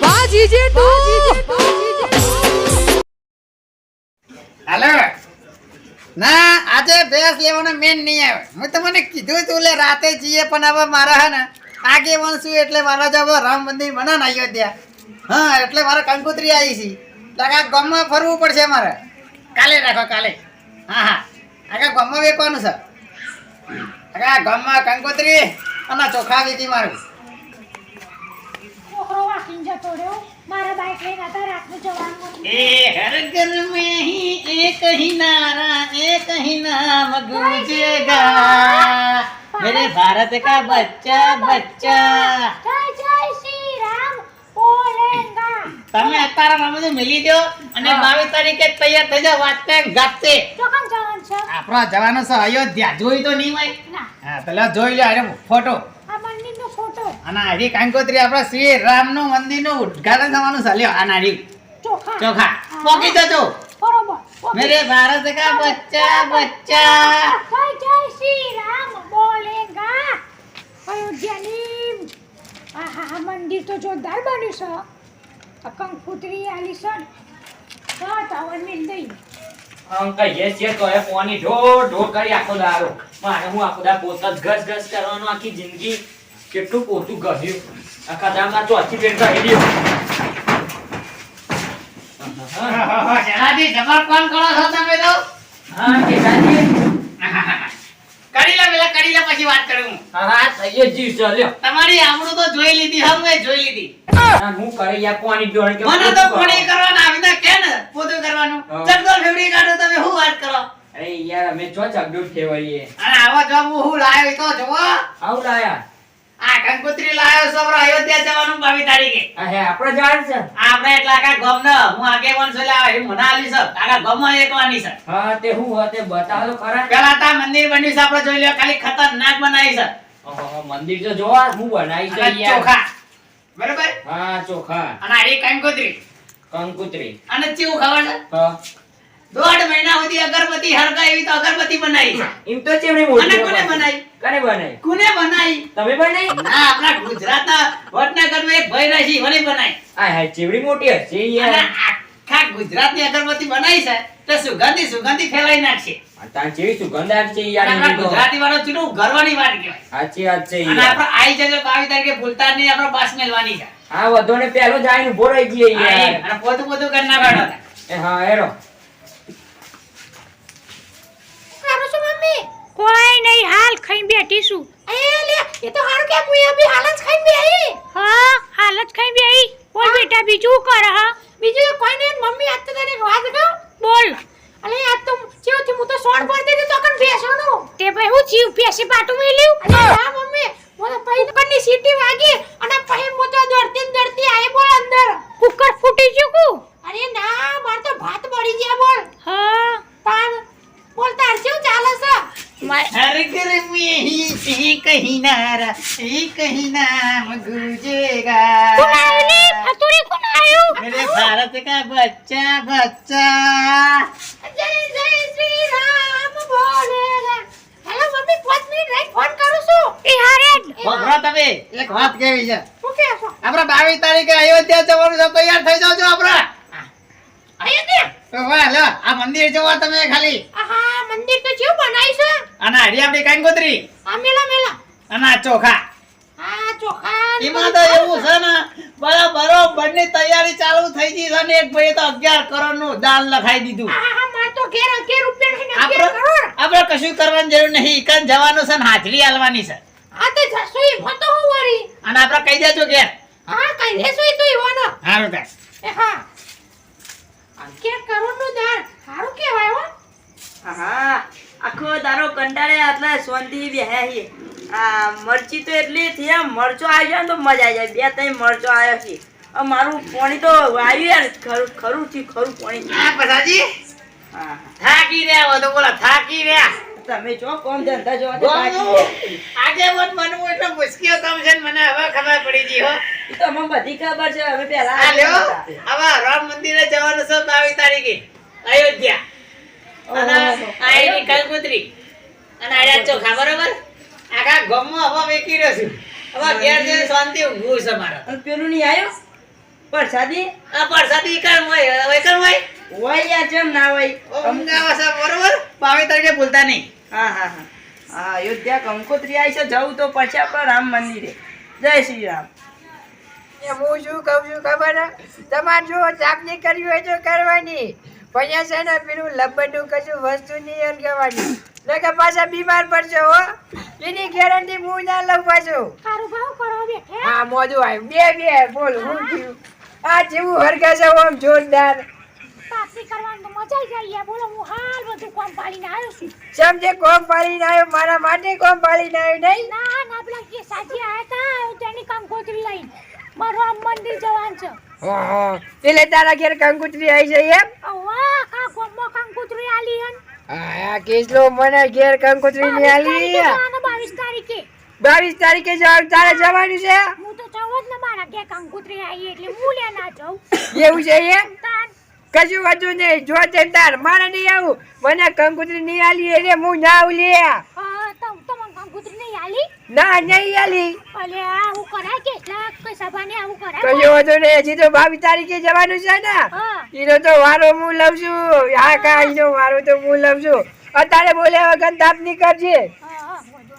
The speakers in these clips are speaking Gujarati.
વાહ ના, આજે ભેંસ લેવાનો મેન નહીં આવે હું તમને કીધું તું, લે, રાતે જઈએ, પણ હવે મારા હે એટલે મારા રામ મંદિર બના ને અયોધ્યા. હા, એટલે મારે કંકોત્રી આવી છે. એટલે આ ફરવું પડશે મારે. કાલે રાખો, કાલે. હા હા. આગળ ગામમાં વેચવાનું છે. આગળ ગામમાં કંકોત્રી અને ચોખા વેચી મારું. છોકરો વાકીને જતો રહ્યો મારા બાઈક લઈને હતા રાતનું જવાનું એ હર ઘર में ही एक ही नारा एक ही नाम गूंजेगा मेरे भारत का बच्चा बच्चा જય જય શ્રી રામ બોલેગા તમે અત્યારે મામું મિલી દો અને બાવીસ તારીખે તૈયાર થઈ જાવ વાંચતે ગાતે ચોકન જવાનું છે આપણો જવાનો છે અયોધ્યા જોઈ તો નહીં હોય ના હા પેલા જોઈ લો અરે ફોટો આ મંદિરનો ફોટો કાંકોત્રી આપણા શ્રી રામનું મંદિરનું ઉદ્ઘાટન થવાનું છે. લ્યો આ નારી ચોખા. ચોખા. પોકી જજો. બરોબર મેરે ભારત કા બચ્ચા બચ્ચા. જય જય શ્રી રામ બોલેગા. અયોધ્યાની આહા મંદિર તો જોરદાર બન્યું છે. આ કંકુતરી આલી છે ને. તો તાવર મિલ દઈ. અંકલ યસ યસ તો એ પોની ઢોર ઢોર કરી આખો દારો મારે હું આખો દાડો પોતા જ ઘસ ઘસ કરવાનો આખી જિંદગી. કેટલું પોતું ગયું આખા દામના ચોથી પેટ ગઢી દ્યો. શેનાથી જબર કોણ કરો છો તમે તો? હા કેસાજી કરી લે પેલા કરી લે પછી વાત કરું હા. હા જીવ તમારી તો જોઈ લીધી હવે મેં જોઈ લીધી. હું કરી યા પોની ઢોર કે મને તો પોતું કરવાના આવી તો કે ને પોતું કરવાનું. હા. ફેવડી કાઢો તમે હું વાત કરો? અરે યાર અમે ચો ચકડું ઠેવાઈએ અને આવા જો હું લાયો તો જોવો આવું લાયા? આ કંકોત્રી લાવ્યો છો બરો અયોધ્યા જવાનું બાવી તારીખે. અહે આપણે જાણ છે. આપણે એટલા આખા ગામ હું આગેવાન છું લાવે એ મને આલી છે. કાકા ગમ એકવાની છે. હા તે હું હોય તે બતાવો ખરા. પેલા તા મંદિર બન્યું છે આપણે જોઈ લ્યો ખાલી ખતરનાક બનાવી છે. ઓહો, મંદિર તો જોવા હું બનાવી છે યાર. ચોખા. બરાબર? હા ચોખા. અને આ એક કંકોત્રી. કંકુત્રી. અને ચેવું ખાવાનું? છે હા. દોઢ મહિના સુધી અગરબત્તી હરગા એવી તો અગરબત્તી બનાવી છે. એમ તો ચેવડી અને કોને બનાવી? કને બનાવી કોને બનાવી તમે બનાવી ના આપણા ગુજરાતના વડનગરમાં એક ભાઈ રહે છે એને બનાવી આ હા ચેવડી મોટી હશે યાર. આખા ગુજરાતની અગરબત્તી બનાવી છે તો સુગંધી સુગંધી ફેલાઈ નાખશે. આ તાર સુગંધ આવશે યાર અને આપણા એની તો. ગુજરાતી વાળો ચૂનું ગરવાની વાત કહેવાય. સાચી વાત છે અને આપણે આઈ જજો બાવીસ તારીખે ભૂલતા નહીં આપણો બાસ મેલવાની છે. આ વધોને પેલો જાય ઊભો રહી જઈએ હા, એ. યાર અને પોતું પોતું કરી નાખવાનો એ હા એરો કરો છો મમ્મી? કોઈ નહીં હાલ ખાઈ બેઠી છું એ એ તો હારું કે હું બી હાલ જ ખાઈ બેહી. હા હાલ જ ખાઈ બેહી. બોલ બેટા બીજું કર હા? બીજું કોઈ નહીં મમ્મી આજ તો તને વાત કહું. બોલ. અલે આજ તો ચેવથી હું તો સોણ પડતી હતી તો કણ બેસવાનું તે ભાઈ હું જીવ પેસી પાટું મેલ્યું અલે હા મમ્મી. મને પહી કની સીટી વાગી અને પછી હું તો દોડતી દોડતી આઈ બોલ અંદર. કુકર ફૂટી ચૂકું અરે ના માર તો ભાત બળી ગયા બોલ. હા પાન બોલ તાર કેવું ચાલે છે માર ઘર મે હી સે કહી નારા ભારત કા બચ્ચા બચ્ચા. તમે. એક વાત કેવી છે? આપણા 22 તારીખે અયોધ્યા જવાનું છે તૈયાર થઈ જાજો આપણા. અયોધ્યા? વાહ આ મંદિર જોવા તમે ખાલી. મંદિર તો કેવું બનાવી છે? અને હરી આપણી કાંગોત્રી. આ મેલા. મેલા અને ચોખા. આ ચોખા એમાં તો એવું છે ને બરાબર બંને તૈયારી ચાલુ થઈ ગઈ છે ને એક ભાઈ તો અગિયાર કરોડનું દાન લખાઈ દીધું. આ માર તો ઘેર અગિયાર રૂપિયા નહીં ને આપણે અગિયાર કરોડ. આપણે કશું કરવાની જરૂર નહીં. કન જવાનું છે ને હાજરી આલવાની છે. આ તો જશું ઈ હોતો હું વરી અને આપણે કહી દેજો ઘેર. હા કઈ દેજો ઈ તો ઈવાનો હારું થાય હા. કે કરોડનું દાન. હારું કહેવાય હો. હા આખો દારો કંટાળે એટલે શાંતિ બેહ્યા આ મરચી તો એટલી આમ મરચો આવી જાય ને તો મજા આવી જાય. બે ત્રણ મરચો આવ્યો છે. મારું પાણી તો આવ્યું યાર ખરું ખરું થયું ખરું પાણી. હા પસાજી થાકી રહ્યા તો બોલા થાકી રહ્યા? તમે જો કોમ ધંધા જોવા તો ગોમનું બાકી. એટલે મુશ્કેલ કામ છે મને હવે ખબર પડી ગઈ હો. તો બધી ખબર છે હવે પહેલા આ લ્યો. હવે રામ મંદિરે જવાનું છે બાવીસ તારીખે અયોધ્યા. અને આ એની કંકોત્રી અને આ ચોખા બરોબર? આખા ગામમાં હવા વેકી રહ્યો છું. હવે ઘેર જઈને શાંતિ ઊંઘવું છે મારે. પેલું નહીં આવ્યો? પરસાદી? આ પરસાદી કર મોય હવે કર મોય હોય યાર જેમ ના હોય. ઊંઘ છે બરોબર? બાવીસ તારીખે ભૂલતા નહીં. હા હા હા. હા અયોધ્યા કંકોત્રી આવી છે જવું તો પછી આપણે રામ મંદિરે. જય શ્રી રામ. હું શું કહું છું ખબર હે? તમારે જો ચાપણી કરવી હોય તો કરવાની. પણ છે ને પેલું લબડું કશું વસ્તુ નહીં અલગવાની ને કે પાછા બીમાર પડશો હો. એની ગેરંટી હું ના લઉં પાછું. હા મોજું આવ્યું બે બે બોલ હું થયું? આ જેવું હરગે છે આમ જોરદાર. પાસી કરવાની તો મજા જ આવી બોલો હું હાલ બધું કોમ પાડીને આવ્યો છું. સમજે કોમ પાડીને આવ્યો? મારા માટે કોમ પાડીને આવ્યો નહીં? ના ના પેલા કે સાજી આયા તા તેની કંકોત્રી લઈ મારું આમ મંદિર જવાનું છે. હા એટલે તારા ઘેર કંકુતરી આવી છે એમ વાહ કા ગોમમાં કંકોત્રી આલી હન આ કેટલો મને ઘેર કંકોત્રી ની આલી બાવીસ તારીખે. બાવીસ તારીખે જવા તારે જવાનું છે? હું તો જવું જ ને મારા ઘેર કંકોત્રી આવી એટલે હું લે ના જાઉં. એવું છે કજુ કશું વધુ નહીં. જો તે તાર મારે નહીં આવું મને કંકોત્રી ની આલી એટલે હું ના આવું લે આલી ના નહીં આલી અલે આવું કરાય આવું કરાય વધુ હજી તો તારીખે જવાનું છે ને. એનો તો વારો હું લઉં છું. આ કાંઈ નો વારો તો હું લઉં છું. અત્યારે બોલ્યા વગર તાપ વધુ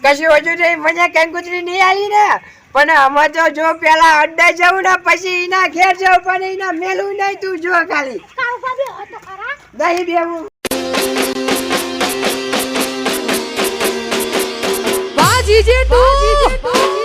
કશું હજુ નહીં મને કંકુતરી નહીં આલી ને. પણ અમે તો જો પેલા અડ્ડા જવું ને પછી એના ઘેર જવું પણ એના મેલું નહીં તું જો ખાલી. નહીં બેવું વાહ જીજે તું